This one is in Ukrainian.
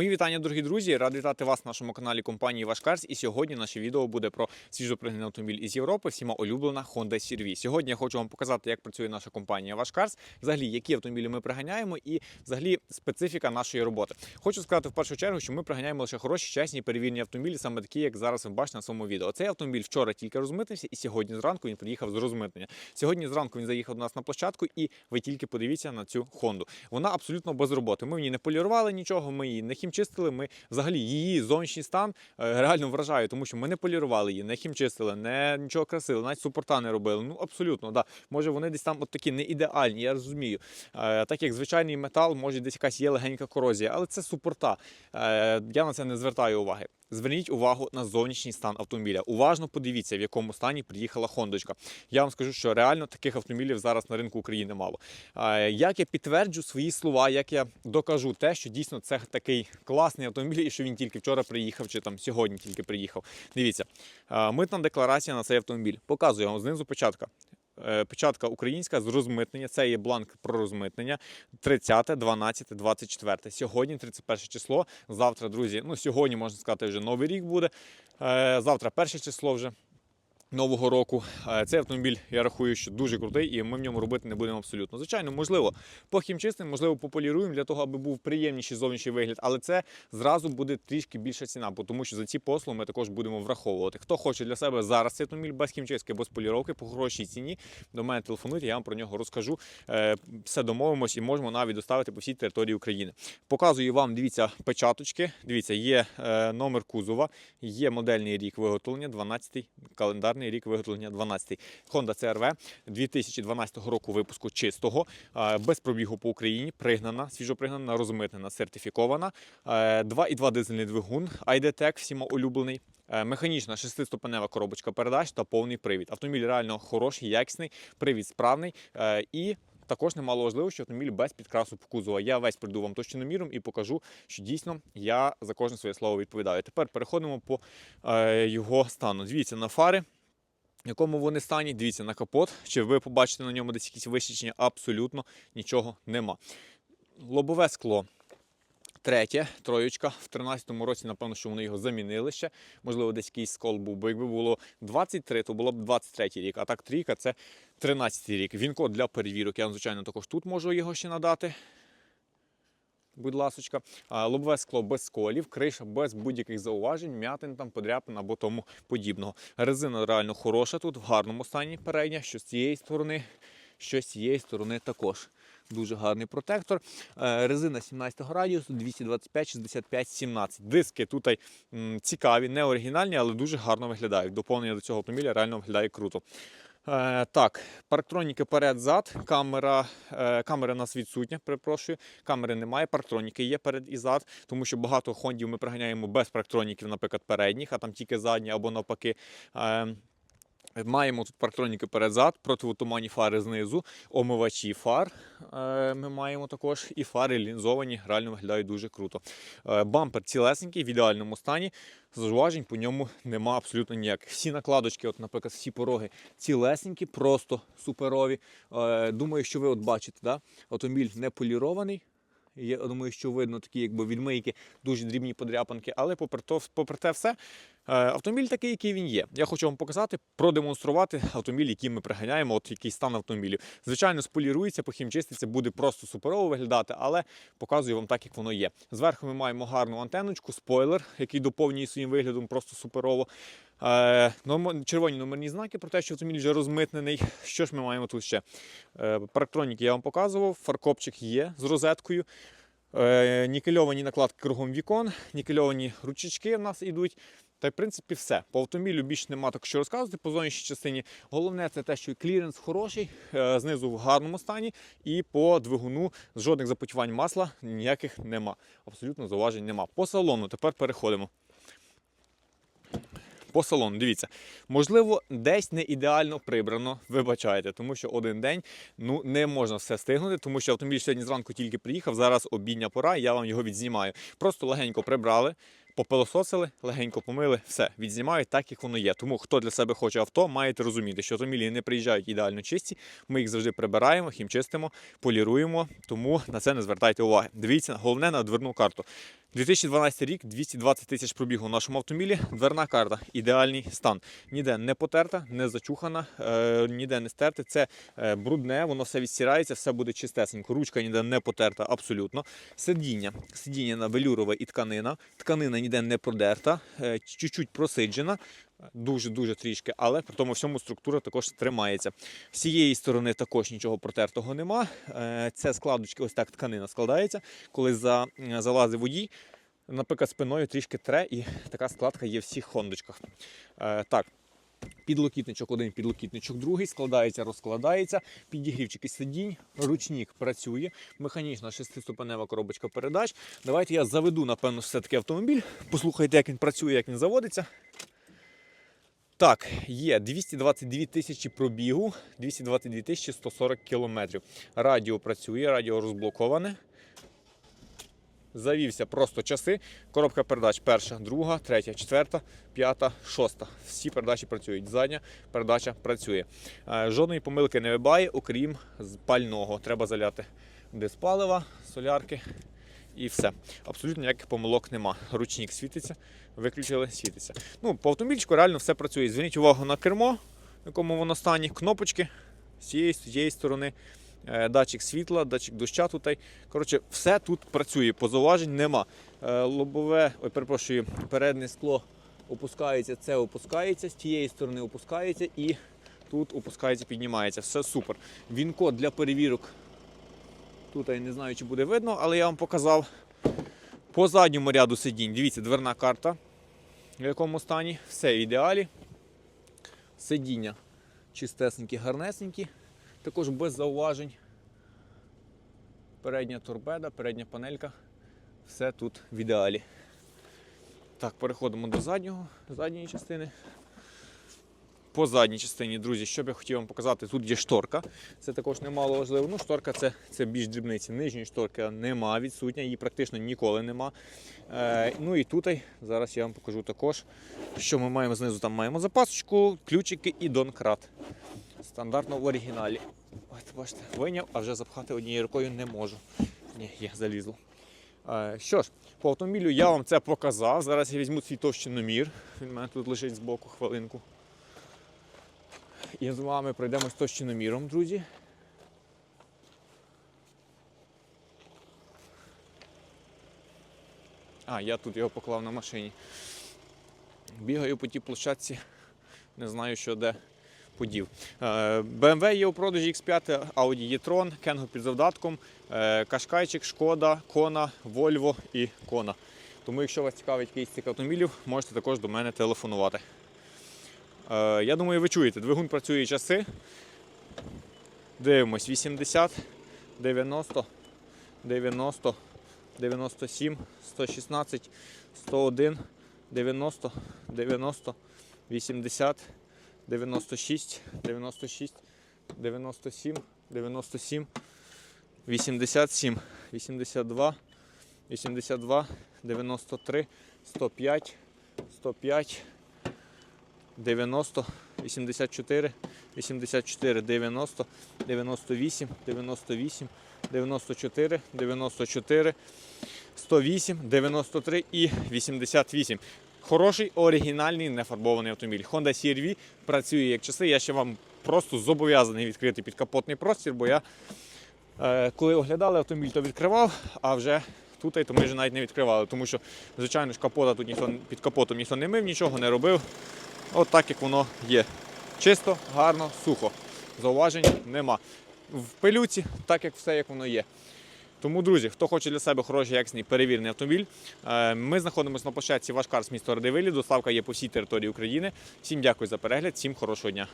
Мої вітання, дорогі друзі. Радий вітати вас на нашому каналі компанії Вашкарс. І сьогодні наше відео буде про свіжопригнаний автомобіль із Європи, всіма улюблена Honda CR-V. Сьогодні я хочу вам показати, як працює наша компанія Вашкарс, взагалі, які автомобілі ми приганяємо, і взагалі специфіка нашої роботи. Хочу сказати в першу чергу, що ми приганяємо лише хороші, чесні перевірені автомобілі, саме такі, як зараз ви бачите на своєму відео. Цей автомобіль вчора тільки розмитнився, і сьогодні зранку він приїхав з розмитнення. Сьогодні зранку він заїхав до нас на площадку, і ви тільки подивіться на цю Хонду. Вона абсолютно без роботи. Ми в ній не полірували нічого, ми її не хімчистили. Ми взагалі її зовнішній стан е, реально вражає, тому що ми не полірували її, не хімчистили, не нічого красили, навіть супорта не робили. Ну абсолютно, да. Може вони десь там от такі не ідеальні, я розумію. Е, так як звичайний метал, може десь якась є легенька корозія, але це супорта. Е, я на це не звертаю уваги. Зверніть увагу на зовнішній стан автомобіля. Уважно подивіться, в якому стані приїхала Хондочка. Я вам скажу, що реально таких автомобілів зараз на ринку України мало. Як я підтверджу свої слова, як я докажу те, що дійсно це такий класний автомобіль, і що він тільки вчора приїхав, чи там сьогодні тільки приїхав. Дивіться, митна декларація на цей автомобіль. Показую вам знизу печатка. Е, Печатка українська з розмитнення. Це є бланк про розмитнення 30, 12, 24. Сьогодні 31 число. Завтра, друзі, ну сьогодні можна сказати, вже новий рік буде. Е, Завтра перше число вже. Нового року цей автомобіль я рахую, що дуже крутий, і ми в ньому робити не будемо абсолютно. Звичайно, можливо, похімчистимо, можливо, пополіруємо для того, аби був приємніший зовнішній вигляд, але це зразу буде трішки більша ціна, тому що за ці послуги ми також будемо враховувати. Хто хоче для себе зараз цей автомобіль без хімчистки, без поліровки по хорошій ціні, до мене телефонуйте, я вам про нього розкажу. Е, Все домовимось і можемо навіть доставити по всій території України. Показую вам, дивіться, печаточки. Дивіться, є е, номер кузова, є модельний рік виготовлення, 12-й календарний рік виготовлення 12-й. Honda CRV 2012 року випуску чистого, без пробігу по Україні, пригнана, свіжопригнана, розмитнена, сертифікована. Е, 2,2 дизельний двигун, IDTEC, всіма улюблений. Механічна шестиступенева коробочка передач та повний привід. Автомобіль реально хороший, якісний, привід справний і також немало важливо, що автомобіль без підкрасу по кузова. Я весь прийду вам точноміром і покажу, що дійсно я за кожне своє слово відповідаю. Тепер переходимо по е, його стану. Дивіться на фари. Якому вони стані, дивіться на капот. Чи ви побачите на ньому десь якісь висічення? Абсолютно нічого нема. Лобове скло. Третє, троєчка. В 13-му році, напевно, що вони його замінили ще. Можливо, десь якийсь скол був, бо якби було 23, то було б 23 рік. А так трійка це 13 рік. Він для перевірок. Я звичайно, також тут можу його ще надати. Будь ласочка, лобове скло без сколів, криша без будь-яких зауважень, м'ятин там, подряпин або тому подібного. Резина реально хороша тут, в гарному стані передня, що з цієї сторони, що з цієї сторони також. Дуже гарний протектор. Е, Резина 17 радіусу, 225, 65, 17. Диски тут цікаві, не оригінальні, але дуже гарно виглядають. Доповнення до цього автомобіля реально виглядає круто. Е, так, парктроніки перед-зад, камера, е, камера у нас відсутня, перепрошую. Камери немає, парктроніки є перед і зад, тому що багато хондів ми приганяємо без парктроніків, наприклад, передніх, а там тільки задні або навпаки. Маємо тут парктроніки перед-зад, противотуманні фари знизу, омивачі фар е, ми маємо також, і фари лінзовані, реально виглядають дуже круто. Е, Бампер цілесенький, в ідеальному стані, зауважень по ньому нема абсолютно ніяких. Всі накладочки, от, наприклад, всі пороги цілесенькі, просто суперові. Е, Думаю, що ви от бачите, да? автомобіль не полірований. Я думаю, що видно такі якби відмийки, дуже дрібні подряпанки, але попри, то, попри те все, автомобіль такий, який він є. Я хочу вам показати, продемонструвати автомобіль, який ми приганяємо, от який стан автомобілів. Звичайно, сполірується, похімчиститься, буде просто суперово виглядати, але показую вам так, як воно є. Зверху ми маємо гарну антеночку, спойлер, який доповнює своїм виглядом просто суперово. Е, червоні номерні знаки про те, що автомобіль вже розмитнений. Що ж ми маємо тут ще? Е, парктроніки я вам показував, фаркопчик є з розеткою. Е, нікельовані накладки кругом вікон, нікельовані ручечки в нас йдуть. Та й в принципі все. По автомобілю більше нема так що розказувати по зовнішній частині. Головне це те, що кліренс хороший, е, знизу в гарному стані, і по двигуну жодних запотівань масла ніяких нема. Абсолютно зауважень нема. По салону тепер переходимо. По салону, дивіться, можливо, десь не ідеально прибрано, вибачайте, тому що один день ну не можна все стигнути, тому що автомобіль сьогодні зранку тільки приїхав. Зараз обідня пора, я вам його відзнімаю. Просто легенько прибрали, попилососили, легенько помили, все, відзнімають так, як воно є. Тому хто для себе хоче авто, маєте розуміти, що автомобілі не приїжджають ідеально чисті. Ми їх завжди прибираємо, хімчистимо, поліруємо, тому на це не звертайте уваги. Дивіться, головне на дверну карту. 2012 рік, 220 тисяч пробігу у нашому автомобілі. Дверна карта, ідеальний стан. Ніде не потерта, не зачухана, е, ніде не стерте. Це е, брудне, воно все відстирається, все буде чистесенько. Ручка ніде не потерта, абсолютно. Сидіння. Сидіння на велюрове і тканина. Тканина ніде не продерта, е, чуть-чуть просиджена. Дуже-дуже трішки, але при тому всьому структура також тримається. З цієї сторони також нічого протертого нема. Е, Це складочки, ось так тканина складається. Коли за, е, водій, наприклад, спиною трішки тре, і така складка є в всіх хондочках. Е, Так. Підлокітничок один, підлокітничок другий, складається, розкладається, підігрівчики сидінь, ручник працює, механічна шестиступенева коробочка передач. Давайте я заведу, напевно, все-таки автомобіль. Послухайте, як він працює, як він заводиться. Так, є 222 тисячі пробігу, 222 тисячі 140 кілометрів. Радіо працює, радіо розблоковане. Завівся просто часи. Коробка передач перша, друга, третя, четверта, п'ята, шоста. Всі передачі працюють. Задня передача працює. Е, Жодної помилки не вибає, окрім пального. Треба заляти диспалива, солярки і все. Абсолютно ніяких помилок нема. Ручник світиться, виключили, світиться. Ну, по автомобільчику реально все працює. Зверніть увагу на кермо, в якому воно стані, кнопочки з цієї, з цієї сторони. е, Датчик світла, датчик доща тут. Коротше, все тут працює, позауважень нема. Е, Лобове, ой, перепрошую, переднє скло опускається, це опускається, з тієї сторони опускається і тут опускається, піднімається. Все супер. Він-код для перевірок. Тут я не знаю, чи буде видно, але я вам показав. По задньому ряду сидінь. Дивіться, дверна карта, в якому стані. Все в ідеалі. Сидіння чистесенькі, гарнесенькі. Також без зауважень. Передня торпеда, передня панелька. Все тут в ідеалі. Так, переходимо до заднього, задньої частини. По задній частині, друзі, що б я хотів вам показати, тут є шторка. Це також немало важливо. Ну, шторка це, це більш дрібниці. Нижньої шторки нема, відсутня, її практично ніколи нема. Е, ну і тут зараз я вам покажу також, що ми маємо знизу. Там маємо запасочку, ключики і донкрат. Стандартно в оригіналі. Ось, бачите, вийняв, а вже запхати однією рукою не можу. Ні, є, залізло. Е, Що ж, по автомобілю я вам це показав. Зараз я візьму свій товщиномір. Він мене тут лежить збоку хвилинку. І з вами пройдемось товщиноміром, друзі. А, я тут його поклав на машині. Бігаю по тій площадці, не знаю, що де подів. Е, BMW є у продажі X5, Audi e-tron, Кенго під завдатком, е, Кашкайчик, Шкода, Кона, Volvo і Кона. Тому, якщо вас цікавить якийсь цих автомобілів, можете також до мене телефонувати. Е, Я думаю, ви чуєте, двигун працює часи. Дивимось 80, 90, 90, 97, 116, 101, 90, 90, 80, 96, 96, 97, 97, 87, 82, 82, 93, 105, 105, 90, 84, 84, 90, 98, 98, 94, 94, 108, 93 і 88. Хороший, оригінальний, нефарбований автомобіль. Honda CR-V працює як часи. Я ще вам просто зобов'язаний відкрити підкапотний простір, бо я е, коли оглядали автомобіль, то відкривав, а вже тут то ми вже навіть не відкривали, тому що, звичайно ж, капота тут ніхто під капотом ніхто не мив, нічого не робив. От так як воно є. Чисто, гарно, сухо. Зауважень нема. В пилюці, так як все як воно є. Тому, друзі, хто хоче для себе хороший якісний перевірений автомобіль, е, ми знаходимося на площадці Вашкарс місто Радивилі. Доставка є по всій території України. Всім дякую за перегляд, всім хорошого дня.